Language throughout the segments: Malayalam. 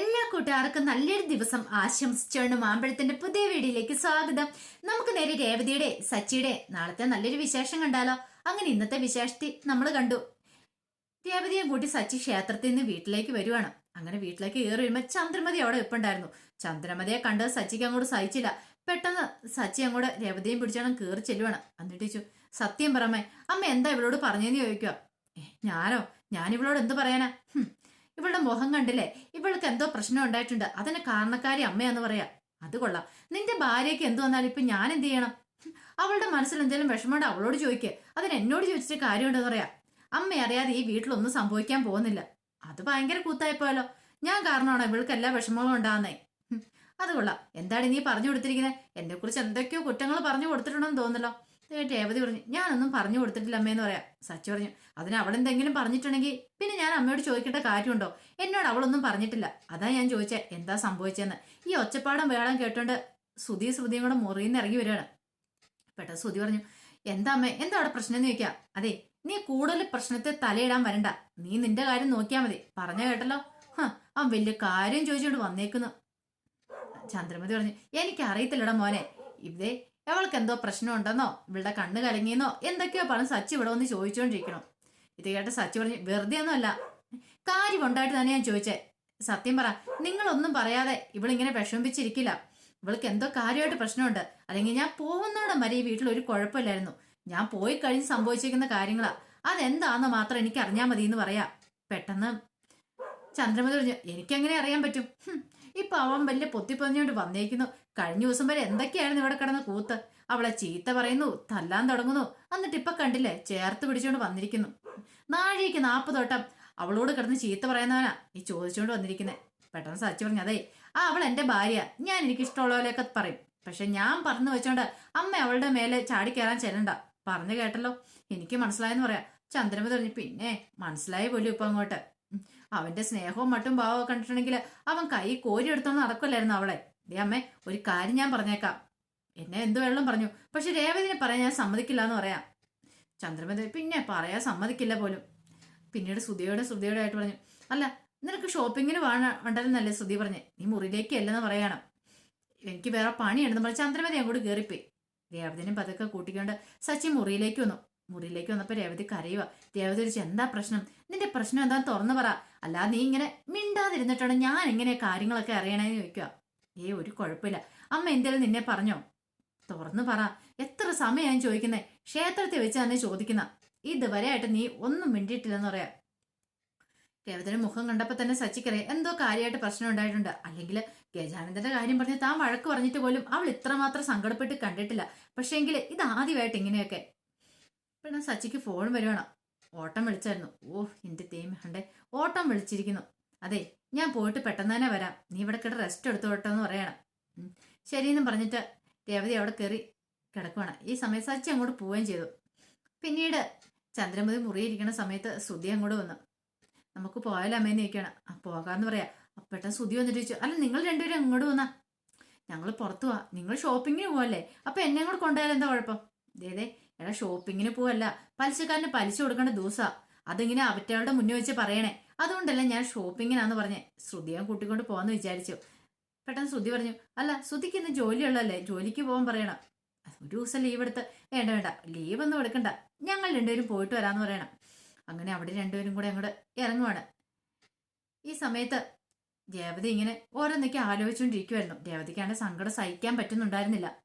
എല്ലാ കൂട്ടുകാർക്കും നല്ലൊരു ദിവസം ആശംസിച്ചുകൊണ്ട് മാമ്പഴത്തിന്റെ പുതിയ വീഡിയോയിലേക്ക് സ്വാഗതം. നമുക്ക് നേരെ രേവതിയുടെ സച്ചിയുടെ നാളത്തെ നല്ലൊരു വിശേഷം കണ്ടാലോ? അങ്ങനെ ഇന്നത്തെ വിശേഷത്തിൽ നമ്മൾ കണ്ടു. രേവതിയെ കൂട്ടി സച്ചി ക്ഷേത്രത്തിൽ നിന്ന് വീട്ടിലേക്ക് വരുവാണ്. അങ്ങനെ വീട്ടിലേക്ക് കയറി വരുമ്പോൾ ചന്ദ്രമതി അവിടെ വെപ്പുണ്ടായിരുന്നു ചന്ദ്രമതിയെ കണ്ട് സച്ചിക്ക് അങ്ങോട്ട് സഹിച്ചില്ല. പെട്ടെന്ന് സച്ചി അങ്ങോട്ട് രേവതിയും പിടിച്ചോണം കയറി ചെല്ലുവാണ്. എന്നിട്ട് ചോദിച്ചു സത്യം പറമേ അമ്മ എന്താ ഇവളോട് പറഞ്ഞതെന്ന് ചോദിക്കുക ഞാനോ? ഞാൻ ഇവളോട് എന്ത് പറയാനാ? ഇവളുടെ മുഖം കണ്ടില്ലേ? ഇവൾക്ക് എന്തോ പ്രശ്നം ഉണ്ടായിട്ടുണ്ട്. അതിന് കാരണക്കാരി അമ്മയാന്ന് പറയാ. അത് കൊള്ളാം. നിന്റെ ഭാര്യയ്ക്ക് എന്തു വന്നാലും ഇപ്പൊ ഞാൻ എന്ത് ചെയ്യണം? അവളുടെ മനസ്സിൽ എന്തെങ്കിലും വിഷമമുണ്ട്? അവളോട് ചോദിക്കുക അതിന് എന്നോട് ചോദിച്ചിട്ട് കാര്യമുണ്ടെന്ന് പറയാ. അമ്മ അറിയാതെ ഈ വീട്ടിലൊന്നും സംഭവിക്കാൻ പോകുന്നില്ല. അത് ഭയങ്കര കൂത്തായിപ്പോയല്ലോ. ഞാൻ കാരണമാണോ ഇവൾക്ക് എല്ലാ വിഷമങ്ങളും ഉണ്ടാകുന്നേ? അത് കൊള്ളാം. എന്താണ് നീ പറഞ്ഞു കൊടുത്തിരിക്കുന്നത് എന്നെ കുറിച്ച് എന്തൊക്കെയോ കുറ്റങ്ങൾ പറഞ്ഞു കൊടുത്തിട്ടുണ്ടെന്ന് തോന്നല്ലോ ഇത് രേവതി പറഞ്ഞു ഞാനൊന്നും പറഞ്ഞു കൊടുത്തിട്ടില്ല അമ്മയെന്ന് പറയാം. സച്ചി പറഞ്ഞു അതിന് അവളെന്തെങ്കിലും പറഞ്ഞിട്ടുണ്ടെങ്കിൽ പിന്നെ ഞാൻ അമ്മയോട് ചോദിക്കേണ്ട കാര്യമുണ്ടോ? എന്നോട് അവളൊന്നും പറഞ്ഞിട്ടില്ല. അതാ ഞാൻ ചോദിച്ചേ എന്താ സംഭവിച്ചതെന്ന് ഈ ഒച്ചപ്പാടും വേളം കേട്ടോണ്ട് ശ്രുതി ശ്രുതിയും കൂടെ മുറിയിൽ നിന്ന് ഇറങ്ങി വരികയാണ്. പെട്ടെന്ന് ശ്രുതി പറഞ്ഞു എന്താ അമ്മേ എന്താ അവിടെ പ്രശ്നം എന്ന് ചോദിക്കാം? അതെ നീ കൂടുതൽ പ്രശ്നത്തെ തലയിടാൻ വരണ്ട. നീ നിന്റെ കാര്യം നോക്കിയാൽ മതി. പറഞ്ഞ കേട്ടല്ലോ? ആ വലിയ കാര്യം ചോദിച്ചുകൊണ്ട് വന്നേക്കുന്നു. ചന്ദ്രമതി പറഞ്ഞു എനിക്ക് അറിയത്തില്ലടാ മോനെ. ഇതേ അവൾക്ക് എന്തോ പ്രശ്നം ഉണ്ടെന്നോ ഇവളുടെ കണ്ണ് കലങ്ങിയെന്നോ എന്തൊക്കെയോ പറഞ്ഞ് സച്ചി ഇവിടെ വന്ന് ചോദിച്ചുകൊണ്ടിരിക്കണം ഇത് കേട്ട് സച്ചി പറഞ്ഞു വെറുതെ ഒന്നുമല്ല കാര്യം ഉണ്ടായിട്ട് തന്നെ ഞാൻ ചോദിച്ചേ. സത്യം പറ നിങ്ങളൊന്നും പറയാതെ ഇവളിങ്ങനെ വിഷമിപ്പിച്ചിരിക്കില്ല. ഇവൾക്ക് എന്തോ കാര്യമായിട്ട് പ്രശ്നമുണ്ട്. അല്ലെങ്കിൽ ഞാൻ പോകുന്നോടം വരെ ഈ വീട്ടിൽ ഒരു കുഴപ്പമില്ലായിരുന്നു. ഞാൻ പോയി കഴിഞ്ഞ് സംഭവിച്ചിരിക്കുന്ന കാര്യങ്ങളാ. അതെന്താന്ന് മാത്രം എനിക്ക് അറിഞ്ഞാൽ മതി എന്ന് പറയാ. പെട്ടെന്ന് ചന്ദ്രമതി പറഞ്ഞു എനിക്കെങ്ങനെ അറിയാൻ പറ്റും. ഇപ്പൊ അവൻ വലിയ പൊത്തിപ്പൊതിഞ്ഞോണ്ട് വന്നേക്കുന്നു. കഴിഞ്ഞ ദിവസം വരെ എന്തൊക്കെയായിരുന്നു ഇവിടെ കിടന്ന് കൂത്ത്? അവളെ ചീത്ത പറയുന്നു തല്ലാൻ തുടങ്ങുന്നു. എന്നിട്ട് ഇപ്പൊ കണ്ടില്ലേ ചേർത്ത് പിടിച്ചോണ്ട് വന്നിരിക്കുന്നു. നാഴിക്ക് നാൽപ്പത് തോട്ടം അവളോട് കിടന്ന് ചീത്ത പറയുന്നവനാ നീ ചോദിച്ചോണ്ട് വന്നിരിക്കുന്നെ. പെട്ടെന്ന് സച്ചു പറഞ്ഞു അതെ ആ അവൾ എന്റെ ഭാര്യ. ഞാൻ എനിക്ക് ഇഷ്ടമുള്ള പോലെയൊക്കെ പറയും. പക്ഷെ ഞാൻ പറഞ്ഞു വെച്ചോണ്ട് അമ്മ അവളുടെ മേലെ ചാടി കയറാൻ ചെല്ലണ്ട. പറഞ്ഞു കേട്ടല്ലോ. എനിക്ക് മനസ്സിലായെന്ന് പറയാം. ചന്ദ്രമതി പറഞ്ഞു പിന്നെ മനസ്സിലായി പോലും ഇപ്പൊ അങ്ങോട്ട്. അവന്റെ സ്നേഹവും മട്ടും ഭാവവും കണ്ടിട്ടുണ്ടെങ്കിൽ അവൻ കൈ കോരി എടുത്തോണ്ട് നടക്കില്ലായിരുന്നു അവളെ. ദേ അമ്മേ ഒരു കാര്യം ഞാൻ പറഞ്ഞേക്കാം. എന്നെ എന്ത് വെള്ളം പറഞ്ഞു. പക്ഷെ രേവതിനെ പറയാൻ ഞാൻ സമ്മതിക്കില്ല എന്ന് പറയാം. ചന്ദ്രമതി പിന്നെ പറയാൻ സമ്മതിക്കില്ല പോലും. പിന്നീട് ശ്രുതിയോടെ ശ്രുതിയോടെ ആയിട്ട് പറഞ്ഞു അല്ല നിനക്ക് ഷോപ്പിങ്ങിന് വേണ ഉണ്ടല്ലെന്നല്ലേ ശ്രുതി പറഞ്ഞേ നീ മുറിയിലേക്ക് അല്ലെന്ന് പറയണം. എനിക്ക് വേറെ പണിയുണ്ടെന്ന് പറഞ്ഞ് ചന്ദ്രമതി അങ്ങോട്ട് കയറിപ്പോയി രേവതിനെ പതുക്കെ കൂട്ടിക്കൊണ്ട് സച്ചി മുറിയിലേക്ക് വന്നു. മുറിയിലേക്ക് വന്നപ്പോൾ രേവതി കരയുക രേവതി ചോദിച്ചു എന്താ പ്രശ്നം? നിന്റെ പ്രശ്നം എന്താ തുറന്നു പറ. അല്ലാതെ നീ ഇങ്ങനെ മിണ്ടാതിരുന്നിട്ടാണ് ഞാൻ എങ്ങനെ കാര്യങ്ങളൊക്കെ അറിയണേന്ന് ചോദിക്കുക ഏ ഒരു കുഴപ്പമില്ല. അമ്മ എന്തേലും നിന്നെ പറഞ്ഞോ? തുറന്നു പറ. എത്ര സമയം ഞാൻ ചോദിക്കുന്നേ? ക്ഷേത്രത്തിൽ വെച്ച് തന്നെ ചോദിക്കുന്ന. ഇതുവരെ ആയിട്ട് നീ ഒന്നും മിണ്ടിയിട്ടില്ലെന്ന് പറയാം. രേവതിയുടെ മുഖം കണ്ടപ്പോൾ തന്നെ സച്ചിക്കറിയാം. എന്തോ കാര്യമായിട്ട് പ്രശ്നം ഉണ്ടായിട്ടുണ്ട്. അല്ലെങ്കിൽ ഗജാനന്ദന്റെ കാര്യം പറഞ്ഞ് താൻ വഴക്ക് പറഞ്ഞിട്ട് പോലും അവൾ ഇത്രമാത്രം സങ്കടപ്പെട്ട് കണ്ടിട്ടില്ല. പക്ഷേങ്കിൽ ഇത് ആദ്യമായിട്ട് ഇങ്ങനെയൊക്കെ. പിന്നെ സച്ചിക്ക് ഫോൺ വരുവാണ്. ഓട്ടം വിളിച്ചായിരുന്നു. ഓഹ് എന്റെ തേമ ഓട്ടം വിളിച്ചിരിക്കുന്നു. അതെ ഞാൻ പോയിട്ട് പെട്ടെന്ന് തന്നെ വരാം. നീ ഇവിടെ കിട റെസ്റ്റ് എടുത്തു കേട്ടോ എന്ന് പറയണം. ശരിയെന്നും പറഞ്ഞിട്ട് രേവതി അവിടെ കയറി കിടക്കുവാണ്. ഈ സമയം സച്ചി അങ്ങോട്ട് പോവുകയും ചെയ്തു. പിന്നീട് ചന്ദ്രമതി മുറിയിരിക്കുന്ന സമയത്ത് ശ്രുതി അങ്ങോട്ട് വന്നു. നമുക്ക് പോയാലോ അമ്മേന്ന് ചോദിക്കണം ആ പോകാന്ന് പറയാ. അപ്പൊ പെട്ടെന്ന് ശ്രുതി വന്നിട്ട് ചോദിച്ചു. അല്ല നിങ്ങൾ രണ്ടുപേരും അങ്ങോട്ട് വന്നാ? ഞങ്ങൾ പുറത്തു പോവാ. നിങ്ങൾ ഷോപ്പിങ്ങിന് പോവല്ലേ? അപ്പൊ എന്നെ കൂടെ കൊണ്ടുപോയാൽ എന്താ കുഴപ്പം? ഇതേതേ എടാ ഷോപ്പിങ്ങിന് പോവല്ല. പലിശക്കാരന് പലിശ കൊടുക്കേണ്ട ദിവസാ. അതിങ്ങനെ അവറ്റകളുടെ മുന്നിൽ വെച്ച് പറയണേ. അതുകൊണ്ടല്ല ഞാൻ ഷോപ്പിങ്ങിനാന്ന് പറഞ്ഞേ. ശ്രുതിയെ കൂട്ടിക്കൊണ്ട് പോവാന്ന് വിചാരിച്ചു. പെട്ടെന്ന് ശ്രുതി പറഞ്ഞു അല്ല ശ്രുതിക്ക് ഇന്ന് ജോലിയുള്ളല്ലേ ജോലിക്ക് പോകാൻ പറയണം. ഒരു ദിവസം ലീവ് എടുത്ത്. വേണ്ട വേണ്ട. ലീവ് ഒന്നും എടുക്കണ്ട. ഞങ്ങൾ രണ്ടുപേരും പോയിട്ട് വരാമെന്ന് പറയണം. അങ്ങനെ അവിടെ രണ്ടുപേരും കൂടെ അങ്ങോട്ട് ഇറങ്ങുവാണ്. ഈ സമയത്ത് രേവതി ഇങ്ങനെ ഓരോന്നൊക്കെ ആലോചിച്ചുകൊണ്ടിരിക്കുമായിരുന്നു രേവതിക്കാണ് സങ്കടം സഹിക്കാൻ പറ്റുന്നുണ്ടായിരുന്നില്ല.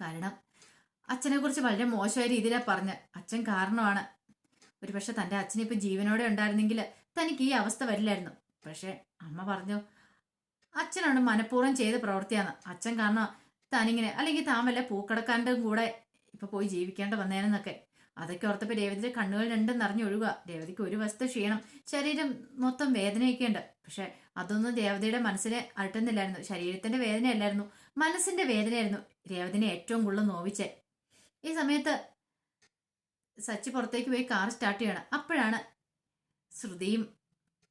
കാരണം അച്ഛനെ കുറിച്ച് വളരെ മോശമായ രീതിയിലാണ് പറഞ്ഞ്. അച്ഛൻ കാരണമാണ്. ഒരു പക്ഷെ തന്റെ അച്ഛൻ ഇപ്പൊ ജീവനോടെ ഉണ്ടായിരുന്നെങ്കിൽ തനിക്ക് ഈ അവസ്ഥ വരില്ലായിരുന്നു. പക്ഷെ അമ്മ പറഞ്ഞു അച്ഛനാണ് മനഃപൂർവം ചെയ്ത പ്രവൃത്തിയാണ്. അച്ഛൻ കാരണം താനിങ്ങനെ അല്ലെങ്കിൽ താൻ വല്ല പൂക്കടക്കാരന്റെ കൂടെ ഇപ്പൊ പോയി ജീവിക്കേണ്ട വന്നേനെന്നൊക്കെ. അതൊക്കെ ഓർത്തപ്പോ രേവതിയുടെ കണ്ണുകൾ രണ്ടും നിറഞ്ഞൊഴുകുക രേവതിക്ക് ഒരു വസ്തു ക്ഷീണം ശരീരം മൊത്തം വേദനയൊക്കെ ഉണ്ട്. പക്ഷെ അതൊന്നും രേവതിയുടെ മനസ്സിനെ അലട്ടുന്നില്ലായിരുന്നു. ശരീരത്തിന്റെ വേദനയല്ലായിരുന്നു. മനസ്സിന്റെ വേദനയായിരുന്നു രേവതിനെ ഏറ്റവും കൂടുതൽ നോവിച്ചേ ഈ സമയത്ത് സച്ചി പുറത്തേക്ക് പോയി കാർ സ്റ്റാർട്ട് ചെയ്യണം. അപ്പോഴാണ് ശ്രുതിയും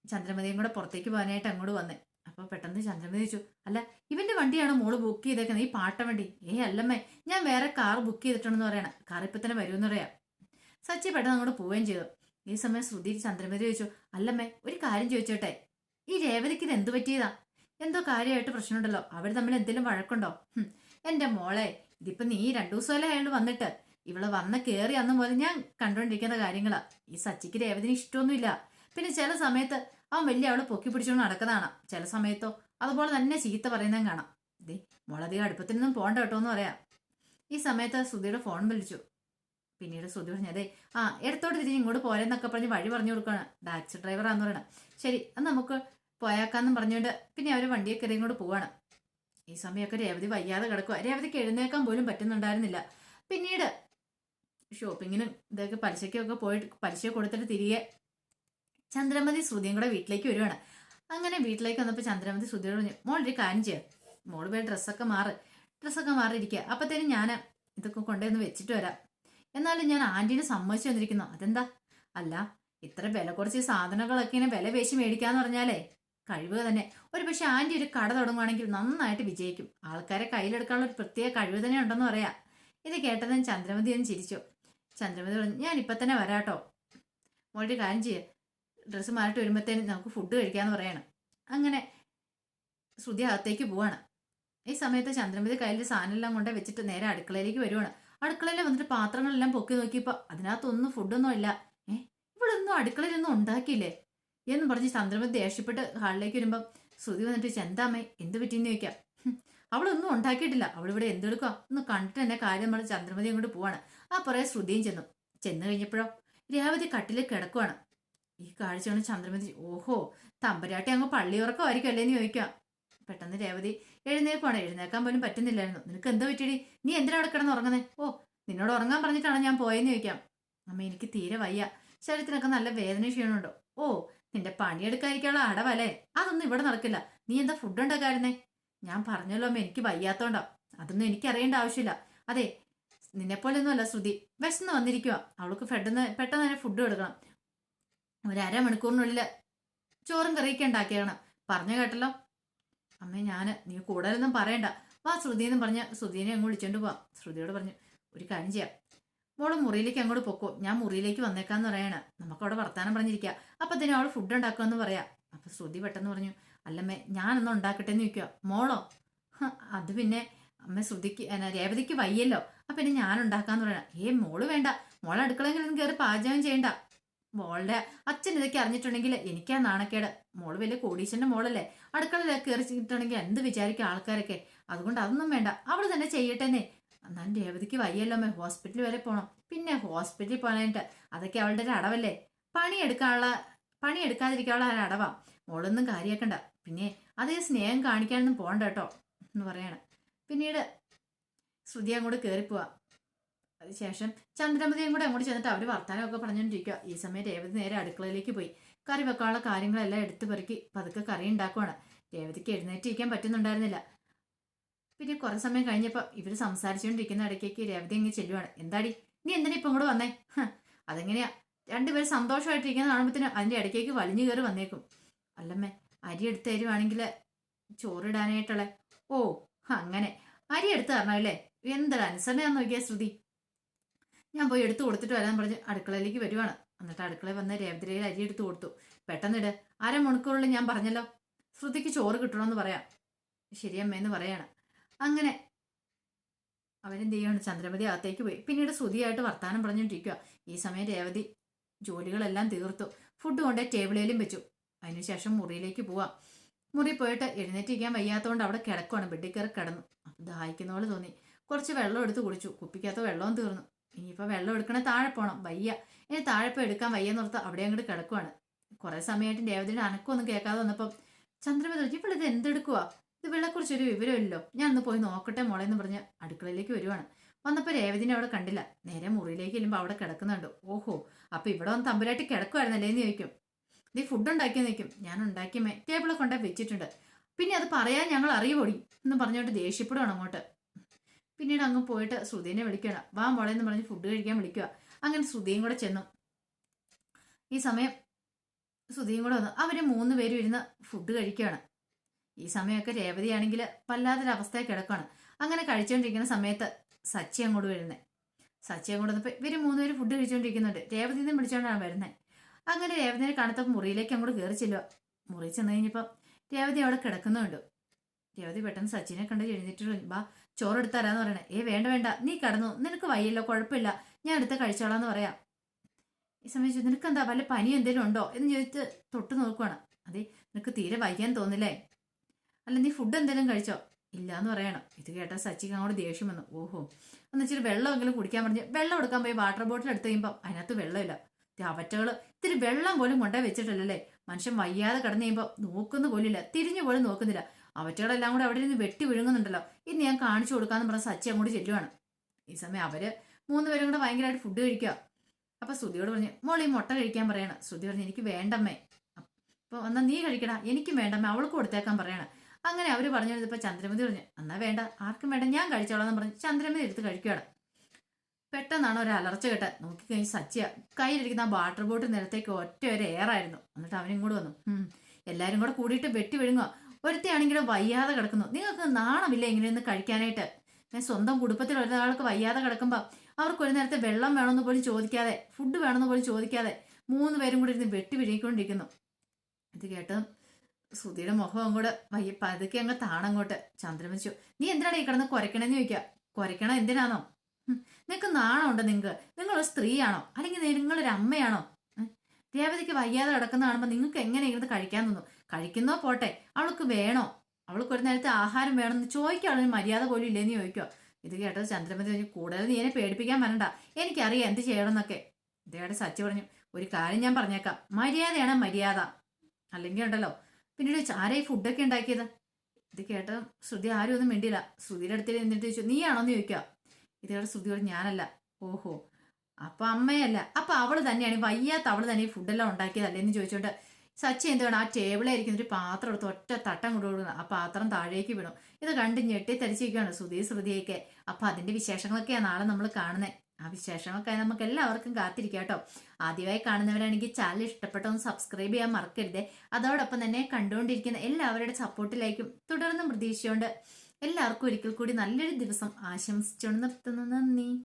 ചന്ദ്രമതിയും കൂടെ പുറത്തേക്ക് പോകാനായിട്ട് അങ്ങോട്ട് വന്നേ. അപ്പൊ പെട്ടെന്ന് ചന്ദ്രമതി ചോദിച്ചു അല്ല ഇവന്റെ വണ്ടിയാണ് മോൾ ബുക്ക് ചെയ്തേക്കുന്നത് ഈ പാട്ട വണ്ടി. ഏ അല്ലമ്മേ ഞാൻ വേറെ കാർ ബുക്ക് ചെയ്തിട്ടുണ്ടെന്ന് പറയണം. കാർ ഇപ്പൊ തന്നെ വരുമെന്ന് പറയാം. സച്ചി പെട്ടെന്ന് അങ്ങോട്ട് പോവുകയും ചെയ്തു. ഈ സമയം ശ്രുതി ചന്ദ്രമതി ചോദിച്ചു അല്ലമ്മേ ഒരു കാര്യം ചോദിച്ചോട്ടെ? ഈ രേവതിക്ക് ഇത് എന്ത് പറ്റിയതാ? എന്തോ കാര്യമായിട്ട് പ്രശ്നമുണ്ടല്ലോ. അവർ തമ്മിൽ എന്തെങ്കിലും വഴക്കുണ്ടോ? എന്റെ മോളെ ഇതിപ്പോ നീ രണ്ടു ദിവസമല്ലേ അയാൾ വന്നിട്ട്? ഇവൾ വന്ന കേറി അന്ന് മുതൽ ഞാൻ കണ്ടുകൊണ്ടിരിക്കുന്ന കാര്യങ്ങളാ. ഈ സച്ചിക്ക് രേവതിന് ഇഷ്ടമൊന്നുമില്ല. പിന്നെ ചില സമയത്ത് അവൻ വലിയ അവൾ പൊക്കി പിടിച്ചുകൊണ്ട് നടക്കുന്നതാണ്. ചില സമയത്തോ അതുപോലെ തന്നെ ചീത്ത പറയുന്നതും കാണാം. ദേ മോളധികം അടുപ്പത്തിനൊന്നും പോണ്ട കേട്ടോ എന്ന് പറയാം. ഈ സമയത്ത് സുധിയുടെ ഫോൺ വിളിച്ചു. പിന്നീട് സുധി പറഞ്ഞു അതെ ആ ഇടത്തോട്ട് തിരിഞ്ഞ് ഇങ്ങോട്ട് പോരെന്നൊക്കെ പറഞ്ഞ് വഴി പറഞ്ഞു കൊടുക്കുകയാണ്. ടാക്സി ഡ്രൈവറാന്ന് പറയണം. ശരി അത് നമുക്ക് പോയാക്കാന്നും പറഞ്ഞുകൊണ്ട് പിന്നെ അവർ വണ്ടിയെ കയറി ഇങ്ങോട്ട് പോവാണ്. ഈ സമയമൊക്കെ രേവതി വയ്യാതെ കിടക്കുക രേവതിക്ക് എഴുന്നേക്കാൻ പോലും പറ്റുന്നുണ്ടായിരുന്നില്ല. പിന്നീട് ഷോപ്പിങ്ങിനും ഇതൊക്കെ പലിശയ്ക്കൊക്കെ പോയിട്ട് പലിശ കൊടുത്തിട്ട് തിരികെ ചന്ദ്രമതി ശ്രുതിയും കൂടെ വീട്ടിലേക്ക് വരുവാണ്. അങ്ങനെ വീട്ടിലേക്ക് വന്നപ്പോൾ ചന്ദ്രമതി ശ്രുതിയോട് പറഞ്ഞു മോൾ ഒരു കാര്യം ചെയ്യാം. മോൾ പോയി ഡ്രസ്സൊക്കെ മാറ്. ഡ്രസ്സൊക്കെ മാറിയിരിക്കുക അപ്പത്തേനും ഞാൻ ഇതൊക്കെ കൊണ്ടുവന്ന് വെച്ചിട്ട് വരാം. എന്നാലും ഞാൻ ആന്റീനെ സമ്മതിച്ചു വന്നിരിക്കുന്നു. അതെന്താ? അല്ല ഇത്ര വില കുറച്ച് സാധനങ്ങളൊക്കെ ഇങ്ങനെ വില പേശി മേടിക്കാന്ന് പറഞ്ഞാലേ കഴിവ് തന്നെ. ഒരു പക്ഷെ ആന്റി ഒരു കട തുടങ്ങുവാണെങ്കിൽ നന്നായിട്ട് വിജയിക്കും. ആൾക്കാരെ കയ്യിലെടുക്കാനുള്ള ഒരു പ്രത്യേക കഴിവ് തന്നെ ഉണ്ടെന്ന് പറയാം. ഇത് കേട്ടതിന് ചന്ദ്രമതി ഒന്ന് ചിരിച്ചു. ചന്ദ്രമതി പറഞ്ഞു ഇപ്പം തന്നെ വരാട്ടോ. മോളുടെ കാര്യം ചെയ്യ്. ഡ്രസ്സ് മാറിട്ട് വരുമ്പോഴത്തേനും നമുക്ക് ഫുഡ് കഴിക്കാന്ന് പറയണം. അങ്ങനെ ശ്രുതി അകത്തേക്ക് പോവാണ്. ഈ സമയത്ത് ചന്ദ്രമതി കയ്യിൽ സാധനമെല്ലാം കൊണ്ട് വെച്ചിട്ട് നേരെ അടുക്കളയിലേക്ക് വരുവാണ്. അടുക്കളയിൽ വന്നിട്ട് പാത്രങ്ങളെല്ലാം പൊക്കി നോക്കിയപ്പോൾ അതിനകത്തൊന്നും ഫുഡൊന്നും ഇല്ല. ഏ ഇവിടൊന്നും അടുക്കളയിലൊന്നും ഉണ്ടാക്കിയില്ലേ? എന്ന് പറഞ്ഞ് ചന്ദ്രമതി ദേഷ്യപ്പെട്ട് ഹാളിലേക്ക് വരുമ്പം ശ്രുതി വന്നിട്ട് ചെന്താമേ എന്ത് പറ്റിയെന്ന് ചോദിക്കാം. അവളൊന്നും ഉണ്ടാക്കിയിട്ടില്ല. അവളിവിടെ എന്തെടുക്കുക ഒന്ന് കണ്ടിട്ട് തന്നെ കാര്യം നമ്മൾ ചന്ദ്രമതി അങ്ങോട്ട് പോവാണ്. ആ പുറകെ ശ്രുതിയും ചെന്നു. ചെന്നു കഴിഞ്ഞപ്പോഴോ രേവതി കട്ടിൽ കിടക്കുവാണ്. ഈ കാഴ്ചയാണ് ചന്ദ്രമതി ഓഹോ തമ്പരാട്ടി അങ്ങ് പള്ളി ഉറക്കമായിരിക്കും അല്ലേന്ന് ചോദിക്കാം പെട്ടെന്ന് രേവതി എഴുന്നേൽക്കുവാണ് എഴുന്നേക്കാൻ പോലും പറ്റുന്നില്ലായിരുന്നു. നിനക്ക് എന്താ പറ്റിയടി? നീ എന്തിനാ അവിടെ കിടന്ന് ഉറങ്ങുന്നേ? ഓ നിന്നോട് ഉറങ്ങാൻ പറഞ്ഞിട്ടാണ് ഞാൻ പോയെന്ന് ചോദിക്കാം. അമ്മ എനിക്ക് തീരെ വയ്യ. ശരീരത്തിനൊക്കെ നല്ല വേദന ക്ഷീണമുണ്ടോ. ഓ നിന്റെ പണിയെടുക്കാതിരിക്കാനുള്ള അടവല്ലേ? അതൊന്നും ഇവിടെ നടക്കില്ല. നീ എന്താ ഫുഡ് ഉണ്ടാക്കായിരുന്നേ ഞാൻ പറഞ്ഞല്ലോ അമ്മ എനിക്ക് വയ്യാത്തോണ്ടോ. അതൊന്നും എനിക്ക് അറിയേണ്ട ആവശ്യമില്ല. അതെ നിന്നെപ്പോലെയൊന്നും അല്ല ശ്രുതി. വിശന്ന് വന്നിരിക്കുക അവൾക്ക് പെട്ടെന്ന് പെട്ടെന്ന് തന്നെ ഫുഡ് കൊടുക്കണം. ഒരു അരമണിക്കൂറിനുള്ളിൽ ചോറും കറിയൊക്കെ ഉണ്ടാക്കിയാണ് പറഞ്ഞു കേട്ടല്ലോ? അമ്മേ ഞാൻ നീ കൂടുതലൊന്നും പറയണ്ട. വാ ശ്രുതി എന്ന് പറഞ്ഞ ശ്രുതിനെ അങ്ങ് വിളിച്ചോണ്ട് പോവാം. ശ്രുതിയോട് പറഞ്ഞു ഒരു കാര്യം ചെയ്യാം. മോൾ മുറിയിലേക്ക് അങ്ങോട്ട് പൊക്കോ. ഞാൻ മുറിയിലേക്ക് വന്നേക്കാന്ന് പറയാണ്. നമുക്കവിടെ വർത്താനം പറഞ്ഞിരിക്കുക അപ്പൊ തന്നെ അവൾ ഫുഡ് ഉണ്ടാക്കുമെന്ന് പറയാം. അപ്പൊ ശ്രുതി പെട്ടെന്ന് പറഞ്ഞു അല്ലമ്മേ ഞാനൊന്നും ഉണ്ടാക്കട്ടെ എന്ന് ചോദിക്കുക മോളോ അത് പിന്നെ അമ്മ ശ്രുതിക്ക് രേവതിക്ക് വയ്യല്ലോ. അപ്പൊ പിന്നെ ഞാൻ ഉണ്ടാക്കാന്ന് പറയണം ഏ മോൾ വേണ്ട. മോളെ അടുക്കളയെങ്കിലും കയറി പാചകം ചെയ്യണ്ട. മോളുടെ അച്ഛൻ ഇതൊക്കെ അറിഞ്ഞിട്ടുണ്ടെങ്കിൽ എനിക്കാ നാണക്കേട്. മോൾ വലിയ കോടീശന്റെ മോളല്ലേ. അടുക്കളയിലൊക്കെ കയറി ചെയ്തിട്ടുണ്ടെങ്കിൽ എന്ത് വിചാരിക്കും ആൾക്കാരൊക്കെ? അതുകൊണ്ട് അതൊന്നും വേണ്ട. അവൾ തന്നെ ചെയ്യട്ടെന്നേ. എന്നാലും രേവതിക്ക് വയ്യല്ലോ അമ്മേ. ഹോസ്പിറ്റലിൽ വരെ പോണം. പിന്നെ ഹോസ്പിറ്റലിൽ പോകാനായിട്ട് അതൊക്കെ അവളുടെ ഒരു അടവല്ലേ. പണിയെടുക്കാനുള്ള പണിയെടുക്കാതിരിക്കാനുള്ള ഒരു അടവാ. മോളൊന്നും കാര്യാക്കണ്ട. പിന്നെ അതേ സ്നേഹം കാണിക്കാനൊന്നും പോകണ്ട കേട്ടോ എന്ന് പറയണം. പിന്നീട് ശ്രുതി അങ്ങോട്ട് കയറിപ്പോവാ അതിനുശേഷം ചന്ദ്രമതിയും കൂടെ അങ്ങോട്ട് ചെന്നിട്ട് അവർ വർത്തമാനമൊക്കെ പറഞ്ഞുകൊണ്ടിരിക്കുക ഈ സമയം രേവതി നേരെ അടുക്കളയിലേക്ക് പോയി. കറി വെക്കാനുള്ള കാര്യങ്ങളെല്ലാം എടുത്തു പെറുക്കി പതുക്കെ കറി ഉണ്ടാക്കുവാണ്. രേവതിക്ക് എഴുന്നേറ്റിരിക്കാൻ പറ്റുന്നുണ്ടായിരുന്നില്ല. പിന്നെ കുറെ സമയം കഴിഞ്ഞപ്പോൾ ഇവർ സംസാരിച്ചുകൊണ്ടിരിക്കുന്ന ഇടയ്ക്കേക്ക് രേവതി അങ്ങ് ചെല്ലുവാണ്. എന്താടി? നീ എന്തിനാ ഇപ്പം ഇങ്ങോട്ട് വന്നേ? അതെങ്ങനെയാ? രണ്ടുപേരും സന്തോഷമായിട്ടിരിക്കുന്ന കാണുമ്പോഴത്തേനും അതിന്റെ ഇടയ്ക്കേക്ക് വലിഞ്ഞു കയറി വന്നേക്കും. അല്ലമ്മേ അരി എടുത്ത് തരുവാണെങ്കിൽ ചോറിടാനായിട്ടുള്ള. ഓ അങ്ങനെ. അരി എടുത്ത് തരണമല്ലേ എന്തൊരു അനുസരണയാന്ന് നോക്കിയാ ശ്രുതി. ഞാൻ പോയി എടുത്തു കൊടുത്തിട്ട് വരാൻ പറഞ്ഞ് അടുക്കളയിലേക്ക് വരുവാണ്. എന്നിട്ട് അടുക്കളയിൽ വന്ന് രേവതിരയിൽ അരി എടുത്തു കൊടുത്തു. പെട്ടെന്നിട് അരമണിക്കൂറിൽ ഞാൻ പറഞ്ഞല്ലോ. ശ്രുതിക്ക് ചോറ് കിട്ടണമെന്ന് പറയാം. ശരിയമ്മേന്ന് പറയാണ്. അങ്ങനെ അവരെന്ത് ചെയ്യാണ് ചന്ദ്രമതി അകത്തേക്ക് പോയി. പിന്നീട് ശ്രുതിയായിട്ട് വർത്താനം പറഞ്ഞുകൊണ്ടിരിക്കുക ഈ സമയം രേവതി ജോലികളെല്ലാം തീർത്തു. ഫുഡ് കൊണ്ട് ടേബിളിലും വെച്ചു. അതിനുശേഷം മുറിയിലേക്ക് പോവാം. മുറി പോയിട്ട് എഴുന്നേറ്റിരിക്കാൻ വയ്യാത്തതുകൊണ്ട് അവിടെ കിടക്കുവാണ്. ബെഡിൽ കയറി കിടന്നു. ദാഹിക്കുന്ന പോലെ തോന്നി. കുറച്ച് വെള്ളം എടുത്ത് കുടിച്ചു. കുപ്പിക്കകത്ത് വെള്ളവും തീർന്നു. ഇനിയിപ്പോൾ വെള്ളം എടുക്കണേ താഴെ പോകണം വയ്യ. ഇനി താഴെ പോയി എടുക്കാൻ വയ്യെന്നോർത്ത് അവിടെ അങ്ങോട്ട് കിടക്കുവാണ്. കുറേ സമയമായിട്ട് ദേവതയുടെ അനക്കമൊന്നും കേൾക്കാതെ വന്നപ്പം ചന്ദ്രമതി ഇവളിത് എന്തെടുക്കുക ഇത് വെള്ളക്കുറിച്ചൊരു വിവരമില്ലല്ലോ. ഞാൻ ഒന്ന് പോയി നോക്കട്ടെ മോളെ എന്ന് പറഞ്ഞ് അടുക്കളയിലേക്ക് വരുവാണ്. വന്നപ്പോൾ രേവതിനെ അവിടെ കണ്ടില്ല. നേരെ മുറിയിലേക്ക് ചെല്ലുമ്പോൾ അവിടെ കിടക്കുന്നുണ്ട്. ഓഹോ അപ്പം ഇവിടെ വന്ന് തമ്പുരാട്ടി കിടക്കുമായിരുന്നല്ലേ എന്ന് ചോദിക്കും. നീ ഫുഡ് ഉണ്ടാക്കിയെന്ന് ചോദിക്കും. ഞാൻ ഉണ്ടാക്കിയമേ ടേബിളൊക്കെ കൊണ്ടേ വെച്ചിട്ടുണ്ട്. പിന്നെ അത് പറയാൻ ഞങ്ങൾ അറിയുപൊടി എന്ന് പറഞ്ഞുകൊണ്ട് ദേഷ്യപ്പെടുവാണ് അങ്ങോട്ട്. പിന്നീട് അങ്ങ് പോയിട്ട് ശ്രുതിനെ വിളിക്കണം വാ മോളെ എന്ന് പറഞ്ഞ് ഫുഡ് കഴിക്കാൻ വിളിക്കുക. അങ്ങനെ ശ്രുതിയും കൂടെ ചെന്നു. ഈ സമയം ശ്രുതിയും കൂടെ വന്നു. അവർ മൂന്ന് പേരും ഇരുന്ന് ഫുഡ് കഴിക്കുകയാണ്. ഈ സമയമൊക്കെ രേവതിയാണെങ്കിൽ വല്ലാത്തൊരവസ്ഥയെ കിടക്കുകയാണ്. അങ്ങനെ കഴിച്ചുകൊണ്ടിരിക്കുന്ന സമയത്ത് സച്ചി അങ്ങോട്ട് വരുന്നത് സച്ചി അങ്ങോട്ട് വന്നപ്പോൾ ഇവർ മൂന്നുപേര് ഫുഡ് കഴിച്ചുകൊണ്ടിരിക്കുന്നുണ്ട് രേവതി നിന്ന് വിളിച്ചുകൊണ്ടാണ് വരുന്നത് അങ്ങനെ രേവതിനെ കാണത്തപ്പോൾ മുറിയിലേക്ക് അങ്ങോട്ട് കയറി ചെല്ലുക മുറി ചെന്ന് കഴിഞ്ഞപ്പോൾ രേവതി അവിടെ കിടക്കുന്നുണ്ട്. രേവതി പെട്ടെന്ന് സച്ചിനെ കണ്ട് എഴുന്നേറ്റ് ബാ ചോറ് തരാന്ന് പറയണേ. ഏ വേണ്ട വേണ്ട നീ കടന്നു നിനക്ക് വയ്യല്ലോ കുഴപ്പമില്ല ഞാൻ എടുത്ത് കഴിച്ചോളാന്ന് പറയാം. ഈ സമയം നിനക്ക് എന്താ വല്ല പനി എന്തെങ്കിലും ഉണ്ടോ? എന്ന് ചോദിച്ച് തൊട്ട് നോക്കുവാണ്. അതെ നിനക്ക് തീരെ വയ്യാൻ തോന്നില്ലേ? അല്ല നീ ഫുഡ് എന്തെങ്കിലും കഴിച്ചോ? ഇല്ല എന്ന് പറയണം. ഇത് കേട്ട സച്ചിക്ക് അങ്ങോട്ട് ദേഷ്യം വന്നു. ഓഹോ. എന്ന് വെച്ചിട്ട് വെള്ളമെങ്കിലും കുടിക്കാൻ പറഞ്ഞ് വെള്ളം എടുക്കാൻ പോയി വാട്ടർ ബോട്ടിൽ എടുത്ത് കഴിയുമ്പോൾ അതിനകത്ത് വെള്ളമില്ല. അവറ്റകൾ ഇത്തിരി വെള്ളം പോലും കൊണ്ടേ വെച്ചിട്ടില്ലല്ലേ? മനുഷ്യൻ വയ്യാതെ കിടന്നു കഴിയുമ്പോൾ നോക്കുന്ന പോലില്ല തിരിഞ്ഞു പോലും നോക്കുന്നില്ല. അവറ്റകളെല്ലാം കൂടെ അവിടെ ഇരുന്ന് വെട്ടി വിഴുങ്ങുന്നുണ്ടല്ലോ. ഇന്ന് ഞാൻ കാണിച്ചു കൊടുക്കാന്ന് പറഞ്ഞ സച്ചി അങ്ങോട്ട് ചെല്ലുവാണ്. ഈ സമയം അവർ മൂന്നുപേരും കൂടെ ഭയങ്കരമായിട്ട് ഫുഡ് കഴിക്കുക അപ്പൊ ശ്രുതിയോട് പറഞ്ഞു മോളി മുട്ട കഴിക്കാൻ പറയണം. ശ്രുതി പറഞ്ഞു എനിക്ക് വേണ്ടമ്മേ. അപ്പൊ എന്നാ നീ കഴിക്കടാ എനിക്കും വേണ്ടമ്മേ അവൾക്ക് കൊടുത്തേക്കാൻ പറയണം. അങ്ങനെ അവർ പറഞ്ഞു ഇപ്പൊ ചന്ദ്രമതി പറഞ്ഞു എന്നാ വേണ്ട ആർക്കും വേണ്ട ഞാൻ കഴിച്ചോളാം എന്ന് പറഞ്ഞ് ചന്ദ്രമതി എടുത്ത് കഴിക്കുകയാണ് പെട്ടെന്നാണ് ഒരു അലർച്ച കേട്ടെ നോക്കിക്കഴിഞ്ഞ് സച്ചിയ കയ്യിലിരിക്കുന്ന ആ വാട്ടർ ബോട്ട് നിലത്തേക്ക് ഒറ്റ ഒരു എയറായിരുന്നു എന്നിട്ട് അവനും കൂടെ വന്നു എല്ലാവരും കൂടെ കൂടിയിട്ട് വെട്ടി വിഴുങ്ങുക ഒരുത്തിയാണെങ്കിലും വയ്യാതെ കിടക്കുന്നു. നിങ്ങൾക്ക് നാണമില്ല ഇങ്ങനെയൊന്ന് കഴിക്കാനായിട്ട്? സ്വന്തം കുടുംബത്തിൽ ഒരാൾക്ക് വയ്യാതെ കിടക്കുമ്പോൾ അവർക്ക് ഒരു നേരത്തെ വെള്ളം വേണമെന്ന് പോലും ചോദിക്കാതെ ഫുഡ് വേണമെന്ന് പോലും ചോദിക്കാതെ മൂന്ന് പേരും കൂടി ഇരുന്ന് വെട്ടി വിഴുങ്ങിക്കൊണ്ടിരിക്കുന്നു. ഇത് കേട്ട് സുധിയുടെ മുഖം അങ്ങോട്ട് വയ്യ പതുക്കെ അങ്ങ് താണങ്ങോട്ട് ചന്ദ്രമിച്ചു നീ എന്തിനാണ് ഈ കിടന്ന് കുറയ്ക്കണമെന്ന് ചോദിക്കുക കുറയ്ക്കണം എന്തിനാണോ നിങ്ങൾക്ക് നാണമുണ്ട് നിങ്ങൾക്ക് നിങ്ങളൊരു സ്ത്രീയാണോ? അല്ലെങ്കിൽ നിങ്ങളൊരു അമ്മയാണോ? രേവതിക്ക് വയ്യാതെ കിടക്കുന്ന കാണുമ്പോൾ നിങ്ങൾക്ക് എങ്ങനെ ഇരുന്ന് കഴിക്കാൻ തോന്നും? കഴിക്കുന്നോ പോട്ടെ. അവൾക്ക് വേണോ? അവൾക്ക് ഒരു നേരത്തെ ആഹാരം വേണമെന്ന് ചോദിക്കുകയാണെങ്കിൽ മര്യാദ പോലും ഇല്ലെന്ന് ചോദിക്കുക ഇത് കേട്ടത് ചന്ദ്രമതി പറഞ്ഞു കൂടുതൽ നീ എന്നെ പേടിപ്പിക്കാൻ വരണ്ട. എനിക്കറിയാം എന്ത് ചെയ്യണമെന്നൊക്കെ. ഇതേടെ സച്ചി പറഞ്ഞു ഒരു കാര്യം ഞാൻ പറഞ്ഞേക്കാം. മര്യാദയാണ് മര്യാദ. അല്ലെങ്കിൽ ഉണ്ടല്ലോ. പിന്നീട് ആരായി ഫുഡൊക്കെ ഉണ്ടാക്കിയത്? ഇത് കേട്ട ശ്രുതി ആരും ഒന്നും മിണ്ടില്ല ശ്രുതിയുടെ അടുത്തേക്ക് എന്നിട്ട് ചോദിച്ചു നീയാണോന്ന് ചോദിക്കുക ഇത് കേട്ട ശ്രുതി പറഞ്ഞു ഞാനല്ല. ഓഹോ. അപ്പൊ അമ്മയല്ല. അപ്പൊ അവൾ തന്നെയാണ്. വയ്യാത്ത അവൾ തന്നെ ഈ ഫുഡെല്ലാം ഉണ്ടാക്കിയതല്ലേ? എന്ന് ചോദിച്ചോണ്ട് സച്ചി വേണം ആ ടേബിളായിരിക്കുന്ന ഒരു പാത്രം എടുത്ത് ഒറ്റ തട്ടം കൊണ്ടു കൊടുക്കുന്നത് ആ പാത്രം താഴേക്ക് വിടും. ഇത് കണ്ട് ഞെട്ടി തരിച്ചിരിക്കുകയാണ് ശ്രുതി ശ്രുതിയൊക്കെ. അപ്പൊ അതിന്റെ വിശേഷങ്ങളൊക്കെയാണ് നാളെ നമ്മൾ കാണുന്നത് ആ വിശേഷങ്ങളൊക്കെ നമുക്ക് എല്ലാവർക്കും കാത്തിരിക്കാം കേട്ടോ. ആദ്യമായി കാണുന്നവരാണെങ്കിൽ ചാനൽ ഇഷ്ടപ്പെട്ടൊന്ന് സബ്സ്ക്രൈബ് ചെയ്യാൻ മറക്കരുത്. അതോടൊപ്പം തന്നെ കണ്ടുകൊണ്ടിരിക്കുന്ന എല്ലാവരുടെ സപ്പോർട്ടിലായിരിക്കും തുടർന്നും പ്രതീക്ഷയുണ്ട് എല്ലാവർക്കും ഒരിക്കൽ കൂടി നല്ലൊരു ദിവസം ആശംസിച്ചുകൊണ്ട് നിർത്തുന്നു. നന്ദി.